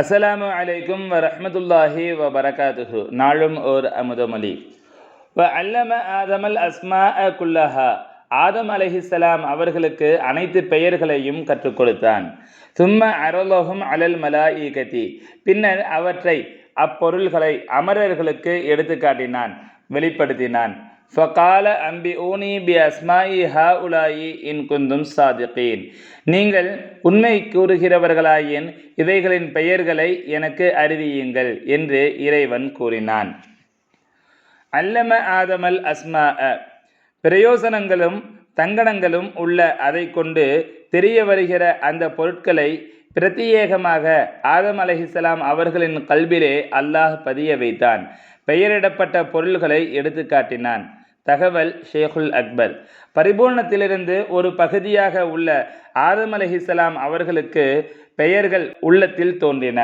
அஸ்ஸலாமு அலைக்கும் வரஹ்மத்துல்லாஹி வ பரகாத்துஹு நாளும் ஓர் அமுதமொழி வ அல்லம ஆதமல் அஸ்மா குல்லஹா. ஆதம் அலஹிஸ்லாம் அவர்களுக்கு அனைத்து பெயர்களையும் கற்றுக் கொடுத்தான். சும்ம அரலோகம் அலல் மலாயிகதி. பின்னர் அவற்றை அப்பொருள்களை அமரர்களுக்கு எடுத்துக்காட்டினான் வெளிப்படுத்தினான். ஃபகால அம்பி ஊனி பி அஸ்மாயி ஹா உலாயி இன் குந்தும் சாதிகீன் நீங்கள் உண்மை கூறுகிறவர்களாயின் இவைகளின் பெயர்களை எனக்கு அறிவியுங்கள் என்று இறைவன் கூறினான். அல்லம ஆதமல் அஸ்மா பிரயோசனங்களும் தங்கணங்களும் உள்ள அதை கொண்டு தெரிய வருகிற அந்த பொருட்களை பிரத்யேகமாக ஆதம் அலஹிசலாம் அவர்களின் கல்விலே அல்லாஹ் பதிய வைத்தான். பெயரிடப்பட்ட பொருள்களை எடுத்து காட்டினான். தகவல் ஷேகுல் அக்பர். பரிபூர்ணத்திலிருந்து ஒரு பகுதியாக உள்ள ஆதம் அலஹிசலாம் அவர்களுக்கு பெயர்கள் உள்ளத்தில் தோன்றின.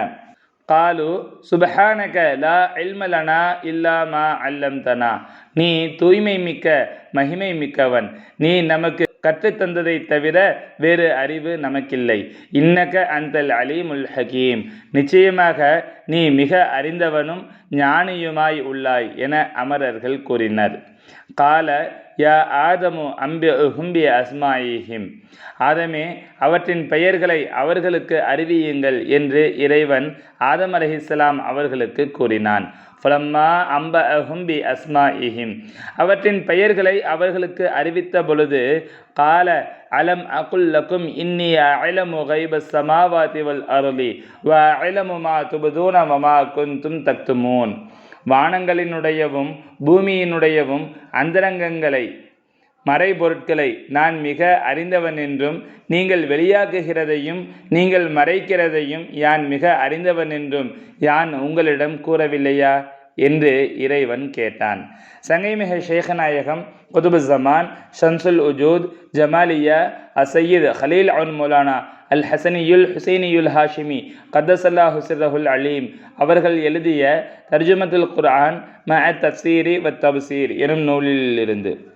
காலு சுபஹானக லா இல்மலனா இல்லா மா அல்லம்தனா. நீ தூய்மை மிக்க மகிமை மிக்கவன். நீ நமக்கு கற்றுத்தந்ததை தவிர வேறு அறிவு நமக்கில்லை. இன்னக அந்தல் அலீமுல் ஹகீம். நிச்சயமாக நீ மிக அறிந்தவனும் ஞானியுமாய் உள்ளாய் என அமரர்கள் கூறினர். கால யா ஆதமு அம்பி ஹும்பி அஸ்மாயிஹிம். ஆதமே அவற்றின் பெயர்களை அவர்களுக்கு அறிவியுங்கள் என்று இறைவன் ஆதம் அலஹிஸ்லாம் அவர்களுக்கு கூறினான். ஃபலம்மா அம்ப ஹும்பி அஸ்மா இஹிம் அவற்றின் பெயர்களை அவர்களுக்கு அறிவித்த பொழுது கால அலம் அகுல் லக்கும் இன்னி அலமு கைப சமாவாதி வல் அருளி வ அலமு மா துபுதூன மமா குந்தும் தக்துமூன். வானங்களினுடையவும் பூமியினுடையவும் அந்தரங்கங்களை மறைபொருட்களை நான் மிக அறிந்தவன் என்றும் நீங்கள் வெளியாக்குகிறதையும் நீங்கள் மறைக்கிறதையும் யான் மிக அறிந்தவன் என்றும் யான் உங்களிடம் கூறவில்லையா? என்று இறைவன் கேட்டான். சங்கைமிக ஷேகநாயகம் குதுபு ஜமான் ஷம்சுல் உஜூத் ஜமாலியா அசையீத் ஹலீல் அவுன் மௌலானா அல் ஹசனியுல் ஹுசைனியுல் ஹாஷிமி கதசல்லா ஹுசிரஹுல் அலீம் அவர்கள் எழுதிய தர்ஜுமத்துல் குர்ஆன் ம தப்சீரி வ தப்சீர் எனும் நூலிலிருந்து.